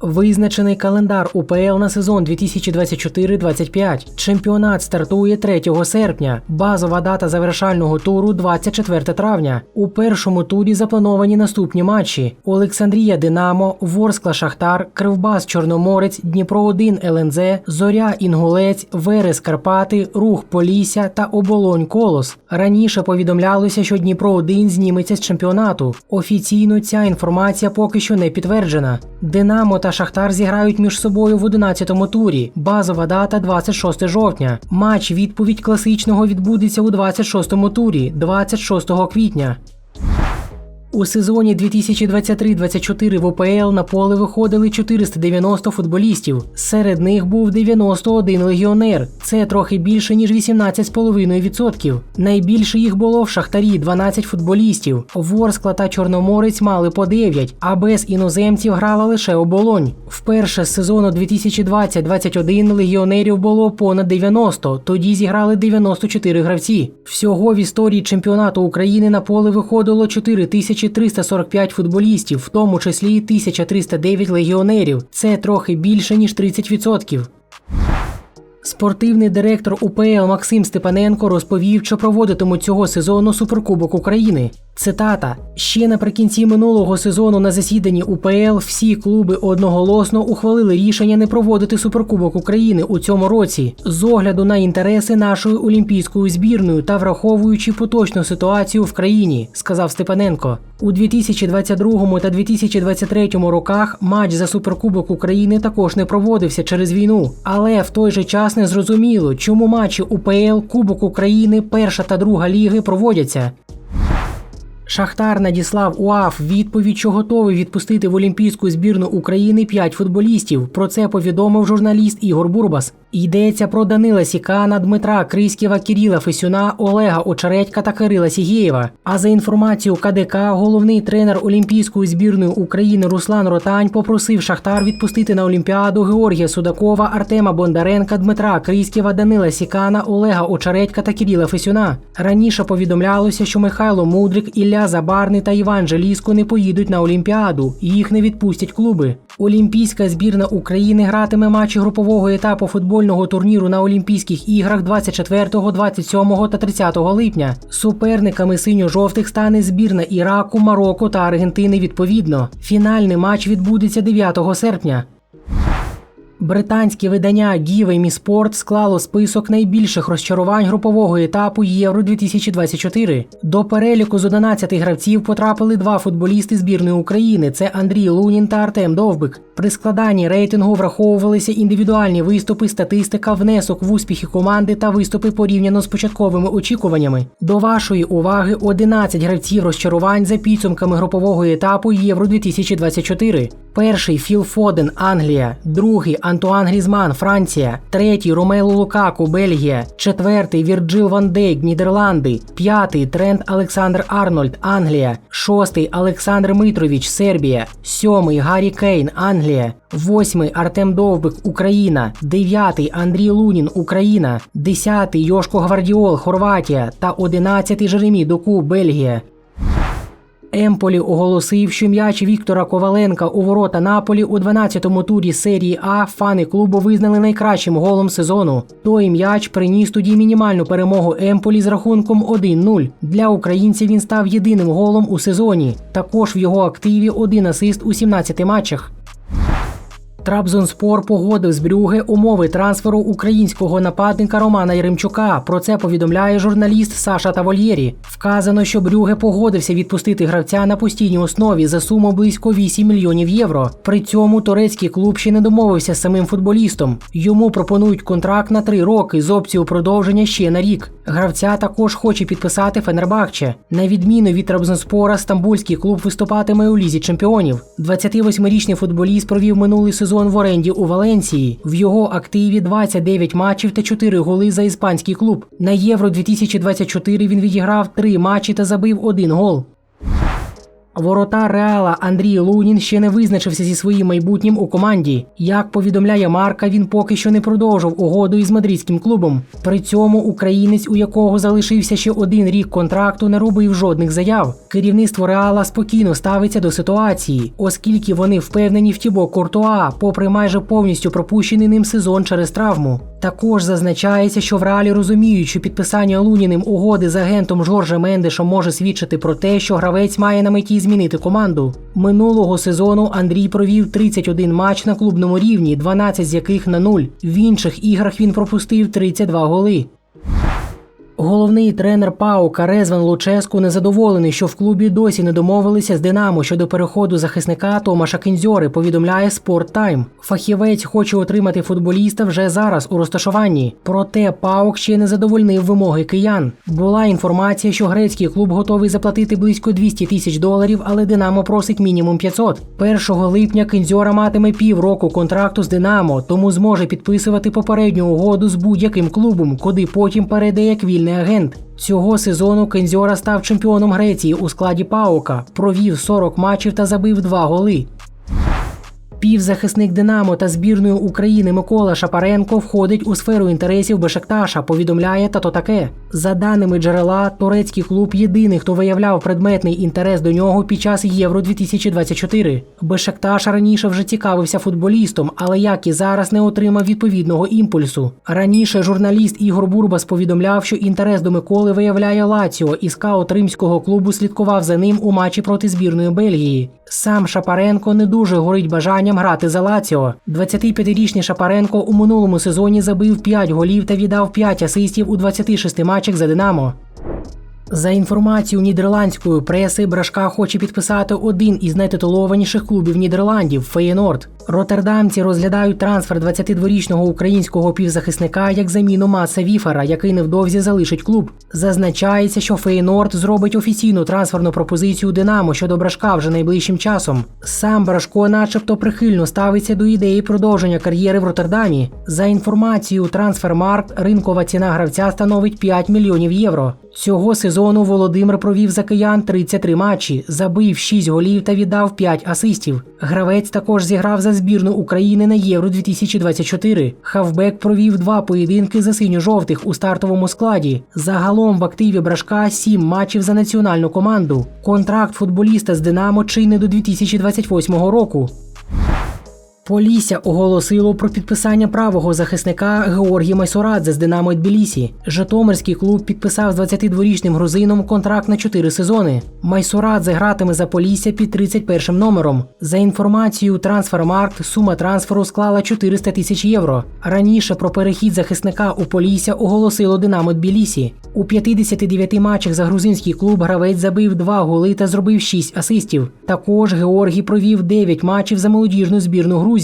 Визначений календар УПЛ на сезон 2024-25. Чемпіонат стартує 3 серпня. Базова дата завершального туру 24 травня. У першому турі заплановані наступні матчі: Олександрія Динамо, Ворскла Шахтар, Кривбас Чорноморець, Дніпро 1 ЛНЗ, Зоря Інгулець, Верес Карпати, Рух Полісся та Оболонь Колос. Раніше повідомлялося, що Дніпро 1 зніметься з чемпіонату. Офіційно ця інформація поки що не підтверджена. Динамо та Шахтар зіграють між собою в 11-му турі. Базова дата 26 жовтня. Матч відповідь класичного відбудеться у 26-му турі, 26 квітня. У сезоні 2023-24 в УПЛ на поле виходили 490 футболістів. Серед них був 91 легіонер. Це трохи більше ніж 18,5%. Найбільше їх було в Шахтарі 12 футболістів. Ворскла та Чорноморець мали по 9, а без іноземців грала лише оболонь. Вперше з сезону 2020-21 легіонерів було понад 90, тоді зіграли 94 гравці. Всього в історії чемпіонату України на поле виходило 4345 футболістів, в тому числі 1309 легіонерів. Це трохи більше ніж 30%. Спортивний директор УПЛ Максим Степаненко розповів, що проводитимуть цього сезону Суперкубок України. Цитата: ще наприкінці минулого сезону на засіданні УПЛ всі клуби одноголосно ухвалили рішення не проводити Суперкубок України у цьому році з огляду на інтереси нашої олімпійської збірної та враховуючи поточну ситуацію в країні, сказав Степаненко. У 2022 та 2023 роках матч за Суперкубок України також не проводився через війну, але в той же час не зрозуміло, чому матчі УПЛ, Кубок України, перша та друга ліги проводяться. Шахтар надіслав УАФ відповідь, що готовий відпустити в Олімпійську збірну України 5 футболістів. Про це повідомив журналіст Ігор Бурбас. Йдеться про Данила Сікана, Дмитра Криськєва, Кіріла Фесюна, Олега Очередька та Кирила Сігєєва. А за інформацією КДК, головний тренер Олімпійської збірної України Руслан Ротань попросив Шахтар відпустити на Олімпіаду Георгія Судакова, Артема Бондаренка, Дмитра Криськєва, Данила Сікана, Олега Очередька та Кіріла Фесюна. Раніше повідомлялося, що Михайло Мудрик, Ілля Забарний та Іван Желіско не поїдуть на Олімпіаду. Їх не відпустять клуби. Олімпійська збірна України гратиме матчі групового етапу футбольного турніру на Олімпійських іграх 24, 27 та 30 липня. Суперниками синьо-жовтих стане збірна Іраку, Марокко та Аргентини відповідно. Фінальний матч відбудеться 9 серпня. Британське видання Give Me Sport склало список найбільших розчарувань групового етапу Євро 2024. До переліку з 11 гравців потрапили два футболісти збірної України: це Андрій Лунін та Артем Довбик. При складанні рейтингу враховувалися індивідуальні виступи, статистика, внесок в успіхи команди та виступи порівняно з початковими очікуваннями. До вашої уваги 11 гравців розчарувань за підсумками групового етапу Євро 2024. Перший Філ Фоден, Англія, другий Антуан Грізман, Франція, третій Ромелу Лукаку, Бельгія, четвертий Вірджил Ван Дейк, Нідерланди, п'ятий Трент Олександр Арнольд, Англія, шостий Олександр Митрович, Сербія, сьомий Гаррі Кейн, Англія, восьмий Артем Довбик, Україна, дев'ятий Андрій Лунін, Україна, десятий Йошко Гвардіол, Хорватія. Та одинадцятий Жеремі Доку, Бельгія. Емполі оголосив, що м'яч Віктора Коваленка у ворота Наполі у 12-му турі серії А фани клубу визнали найкращим голом сезону. Той м'яч приніс тоді мінімальну перемогу Емполі з рахунком 1-0. Для українців він став єдиним голом у сезоні. Також в його активі один асист у 17 матчах. Трабзонспор погодив з Брюге умови трансферу українського нападника Романа Яремчука. Про це повідомляє журналіст Саша Тавольєрі. Вказано, що Брюге погодився відпустити гравця на постійній основі за суму близько 8 мільйонів євро. При цьому турецький клуб ще не домовився з самим футболістом. Йому пропонують контракт на три роки з опцією продовження ще на рік. Гравця також хоче підписати Фенербахче. На відміну від Трабзонспора, стамбульський клуб виступатиме у лізі чемпіонів. 28-річний футболіст провів минулий сезон в оренді у Валенції. В його активі 29 матчів та 4 голи за іспанський клуб. На Євро 2024 він відіграв 3 матчі та забив один гол. Воротар Реала Андрій Лунін ще не визначився зі своїм майбутнім у команді. Як повідомляє Марка, він поки що не продовжив угоду із мадридським клубом. При цьому українець, у якого залишився ще один рік контракту, не робив жодних заяв. Керівництво Реала спокійно ставиться до ситуації, оскільки вони впевнені в Тібо Куртуа, попри майже повністю пропущений ним сезон через травму. Також зазначається, що в реалі розуміють, що підписання Луніним угоди з агентом Жоржем Мендешем може свідчити про те, що гравець має на меті змінити команду. Минулого сезону Андрій провів 31 матч на клубному рівні, 12 з яких на нуль. В інших іграх він пропустив 32 голи. Головний тренер ПАОКа Резван Луческу незадоволений, що в клубі досі не домовилися з Динамо щодо переходу захисника Томаша Кінзьори, повідомляє Спорт Тайм. Фахівець хоче отримати футболіста вже зараз у розташуванні. Проте ПАОК ще не задовольнив вимоги киян. Була інформація, що грецький клуб готовий заплатити близько 200 тисяч доларів, але Динамо просить мінімум 500. 1 липня Кінзьора матиме півроку контракту з Динамо, тому зможе підписувати попередню угоду з будь-яким клубом, куди потім перейде як вільний агент. Цього сезону Кензьора став чемпіоном Греції у складі Паука, провів 40 матчів та забив 2 голи. Півзахисник Динамо та збірної України Микола Шапаренко входить у сферу інтересів Бешекташа, повідомляє тато таке. За даними джерела, турецький клуб єдиний, хто виявляв предметний інтерес до нього під час Євро 2024. Бешекташ раніше вже цікавився футболістом, але як і зараз не отримав відповідного імпульсу. Раніше журналіст Ігор Бурбас повідомляв, що інтерес до Миколи виявляє Лаціо, і скаут римського клубу слідкував за ним у матчі проти збірної Бельгії. Сам Шапаренко не дуже горить бажанням грати за Лаціо. 25-річний Шапаренко у минулому сезоні забив 5 голів та віддав 5 асистів у 26 матчах за Динамо. За інформацією нідерландської преси, Брашка хоче підписати один із найтитулованіших клубів Нідерландів Феєнорд. Роттердамці розглядають трансфер 22-річного українського півзахисника як заміну Маса Віфера, який невдовзі залишить клуб. Зазначається, що Феєнорд зробить офіційну трансферну пропозицію Динамо щодо Брашка вже найближчим часом. Сам Брашко, начебто, прихильно ставиться до ідеї продовження кар'єри в Роттердамі. За інформацією Трансфермаркт, ринкова ціна гравця становить 5 мільйонів євро. Цього сезону Володимир провів за киян 33 матчі, забив 6 голів та віддав 5 асистів. Гравець також зіграв за збірну України на Євро 2024. Хавбек провів два поєдинки за синьо-жовтих у стартовому складі. Загалом в активі Брашка сім матчів за національну команду. Контракт футболіста з Динамо чинний до 2028 року. Полісся оголосило про підписання правого захисника Георгія Майсорадзе з Динамо Тбілісі. Житомирський клуб підписав з 22-річним грузином контракт на 4 сезони. Майсорадзе гратиме за Полісся під 31 номером. За інформацією Трансфермаркт, сума трансферу склала 400 тисяч євро. Раніше про перехід захисника у Полісся оголосило Динамо Тбілісі. У 59 матчах за грузинський клуб гравець забив 2 голи та зробив 6 асистів. Також Георгій провів 9 матчів за молодіжну збірну Грузії.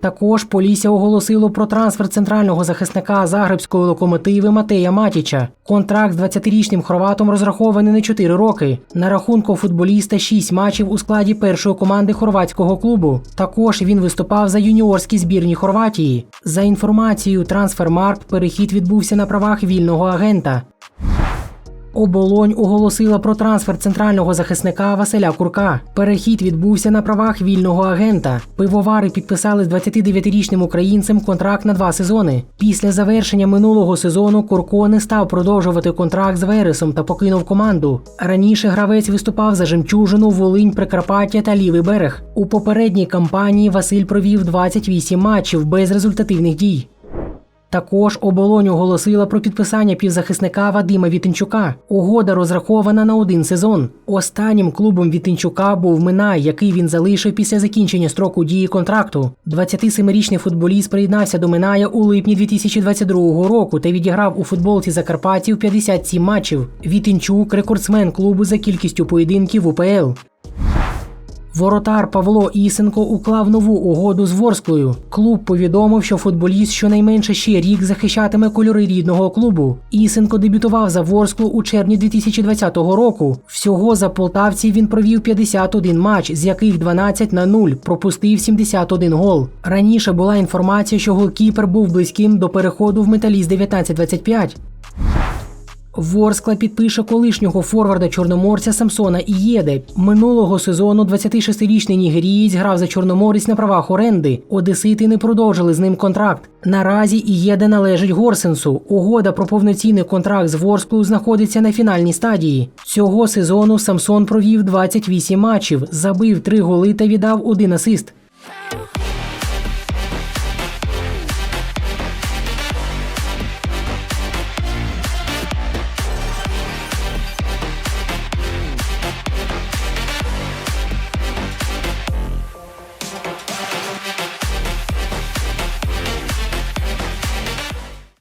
Також Полісся оголосило про трансфер центрального захисника загребської локомотиви Матея Матіча. Контракт з 20-річним хорватом розрахований на 4 роки. На рахунку футболіста 6 матчів у складі першої команди хорватського клубу. Також він виступав за юніорські збірні Хорватії. За інформацією Трансфермаркт, перехід відбувся на правах вільного агента. Оболонь оголосила про трансфер центрального захисника Василя Курка. Перехід відбувся на правах вільного агента. Пивовари підписали з 29-річним українцем контракт на два сезони. Після завершення минулого сезону Курко не став продовжувати контракт з Вересом та покинув команду. Раніше гравець виступав за жемчужину, Волинь, Прикарпаття та Лівий берег. У попередній кампанії Василь провів 28 матчів без результативних дій. Також оболонь оголосила про підписання півзахисника Вадима Вітенчука. Угода розрахована на один сезон. Останнім клубом Вітенчука був Минай, який він залишив після закінчення строку дії контракту. 27-річний футболіст приєднався до Миная у липні 2022 року та відіграв у футболці Закарпаттів 57 матчів. Вітенчук рекордсмен клубу за кількістю поєдинків УПЛ. Воротар Павло Ісенко уклав нову угоду з Ворсклою. Клуб повідомив, що футболіст щонайменше ще рік захищатиме кольори рідного клубу. Ісенко дебютував за Ворсклу у червні 2020 року. Всього за полтавців він провів 51 матч, з яких 12 на 0, пропустив 71 гол. Раніше була інформація, що голкіпер був близьким до переходу в металіст 1925. Ворскла підпише колишнього форварда чорноморця Самсона Ієде. Минулого сезону 26-річний нігерієць грав за чорноморець на правах оренди. Одесити не продовжили з ним контракт. Наразі Ієде належить Горсенсу. Угода про повноцінний контракт з Ворсклою знаходиться на фінальній стадії. Цього сезону Самсон провів 28 матчів, забив 3 голи та віддав один асист.